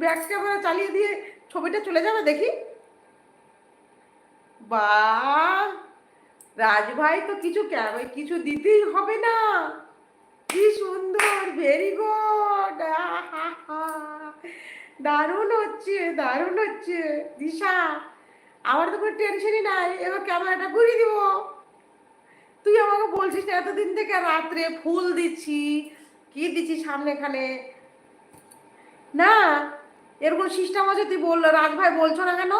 Back camera চালিয়ে দিয়ে ছবিটা চলে যাবে দেখি। বা রাজভাই তো কিছু কিছু দিতেই হবে না। কি সুন্দর ভেরি গুড দারুণ হচ্ছে দারুণ হচ্ছে। দিশা, আমার তো কোনো টেনশনই নাই, এবার ক্যামেরাটা ঘুরিয়ে দিব। তুই আমাকে বলছিস না এতদিন থেকে রাত্রে ফুল দিচ্ছি, কি দিচ্ছি সামনে এখানে? না এরকম সিস্টেম আছে, তুই বলল রাজ ভাই বলছো না কেন?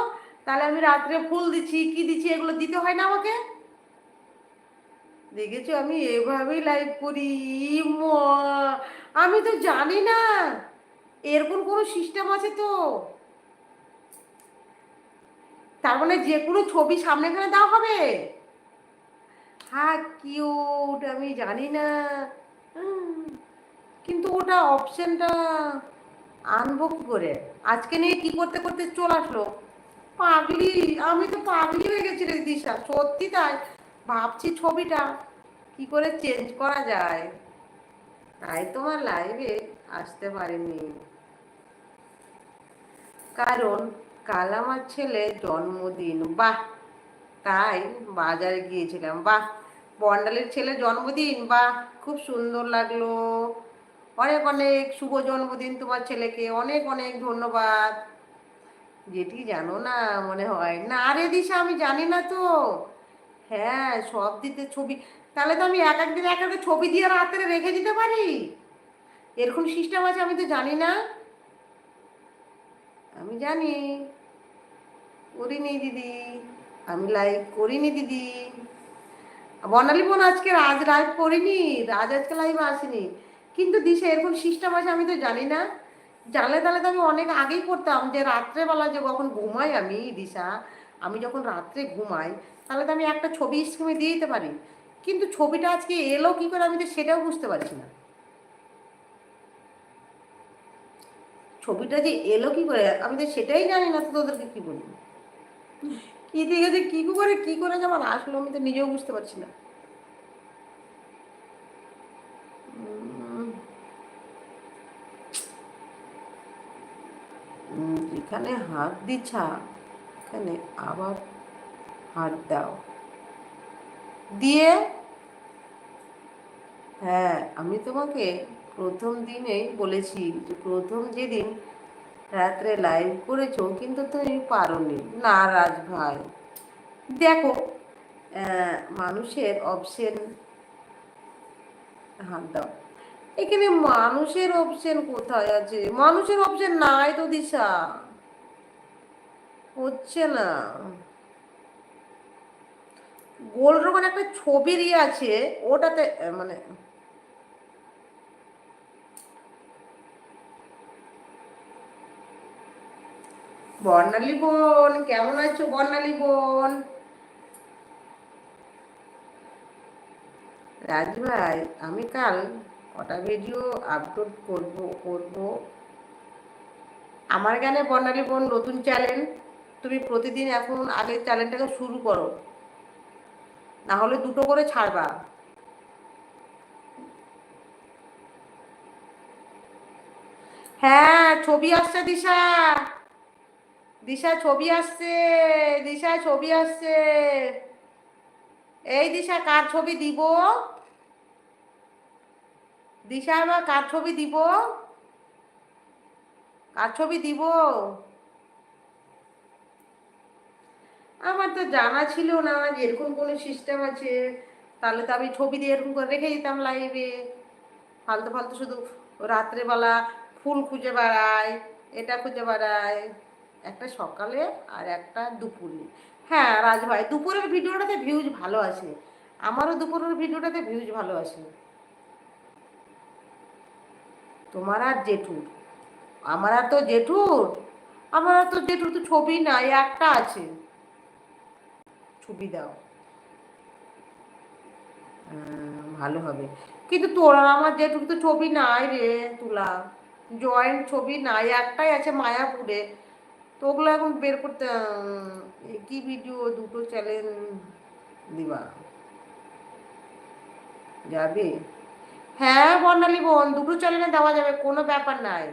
তাহলে আমি রাত্রে ফুল দিচ্ছি, কি দিচ্ছি, এগুলো দিতে হয় না আমাকে? দেখেছ, আমি এভাবেই লাইভ করি আমি তো জানি না, এরকম কোনো সিস্টেম আছে তো। তার মানে যে কোনো ছবি সামনে এখানে দেওয়া হবে? হ্যাঁ কিউট আমি জানি না। কিন্তু ওটা অপশনটা আনব করে? আজকে নিয়ে কি করতে করতে চলে আসলো? পাগলি, আমি তো পাগলি হয়ে গেছি রে দিশা, সত্যি তাই। ভাবছি ছবিটা, কি করে চেঞ্জ করা যায়? তাই তোমার লাইভে আসতে পারিনি। কারণ কাল আমার ছেলে জন্মদিন, বাহ! তাই বাজারে গিয়েছিলাম, বাহ! বন্ডালের ছেলে জন্মদিন, বাহ! খুব সুন্দর লাগল। অনেক অনেক শুভ জন্মদিন তোমার ছেলেকে, অনেক অনেক ধন্যবাদ। যেটি জানো না মনে হয়। না রে দিশা, আমি জানি না তো। হ্যাঁ সব দিতে ছবি, তাহলে তো আমি এক একদিন এক একটা ছবি দিয়ে রাত্রে রেখে দিতে পারি? এরকম সিস্টেম আছে, আমি তো জানি না। আমি জানি। করিনি দিদি। আমি লাইভ করিনি দিদি। বর্ণালী বোন আজকে রাজ লাইভ করিনি রাজ আজকে লাইভ আসেনি। কিন্তু দিশা, এরকম সিস্টেম আছে, আমি তো জানি না। জানলে তাহলে তো আমি অনেক আগেই করতাম যে রাত্রেবেলা যে কখন ঘুমাই আমি, দিশা, আমি যখন রাত্রে ঘুমাই, তাহলে তো আমি একটা ছবি স্ক্রিনে দিয়ে দিতে পারি। কিন্তু ছবিটা আজকে এলো কি করে আমি তো সেটাও বুঝতে পারছি না। ছবিটা যে এলো কি করে, আমি তো সেটাই জানি না, তো তোদেরকে কি বলি কি ঠিক আছে কি করে কি করে যে আমার আসলো, আমি তো নিজেও বুঝতে পারছি না। যেখানে হাত দিছা, এখানে আবার হাত দাও। দিয়ে হ্যাঁ আমি তোমাকে প্রথম দিনেই বলেছি যে প্রথম যেদিন রাত্রে লাইভ করেছ কিন্তু তুমি পারোনি। না রাজ ভাই। দেখো মানুষের অপশন হাত দাও এখানে মানুষের অপশন কোথায় আছে? মানুষের অপশন নাই তো দিশা। হচ্ছে না। গোল একটা ছবির ইয়ে আছে, ওটাতে মানে বর্ণালী বোন, কেমন আছো বর্ণালী বোন? রাজ ভাই আমি কাল কটা ভিডিও আপলোড করব করব। আমার গানে বর্ণালী বোন নতুন চ্যানেল তুমি প্রতিদিন এখন আগের চ্যানেলটাকে শুরু করো। না হলে দুটো করে ছাড়বা। হ্যাঁ ছবি আসছে দিশা। দিশা, ছবি আসছে। দিশা, ছবি আসছে। এই দিশা, কার ছবি দিব? দিশা বা কার ছবি দিব? কার ছবি দিব? আমার তো জানা ছিল না যে এরকম কোনো সিস্টেম আছে। তাহলে তো আমি ছবি দিয়ে এরকম করে রেখে দিতাম লাইভে ফালতু ফালতু শুধু রাত্রেবেলা ফুল খুঁজে বেড়ায়, এটা খুঁজে বেড়ায়। একটা সকালে আর একটা দুপুরে। হ্যাঁ রাজভাই দুপুরের ভিডিওটাতে ভিউজ ভালো আসে। আমারও দুপুরের ভিডিওটাতে ভিউজ ভালো আসে। তোমার আর জেঠুর? আমার আর তো জেঠুর? আমার আর তো জেঠুর তো ছবি নাই, একটা আছে। ছবি দাও। ভালো হবে। কিন্তু তোর আমার জেঠুর তো ছবি নাই রে তুলা। জয়েন্ট ছবি নাই, একটাই আছে মায়াপুরে। তো ওগুলো এখন বের করতে কি ভিডিও দুটো চ্যানেল দিবা। যাবে? হ্যাঁ বর্ণালী বোন দুটো চ্যানেলে দেওয়া যাবে কোনো ব্যাপার নাই।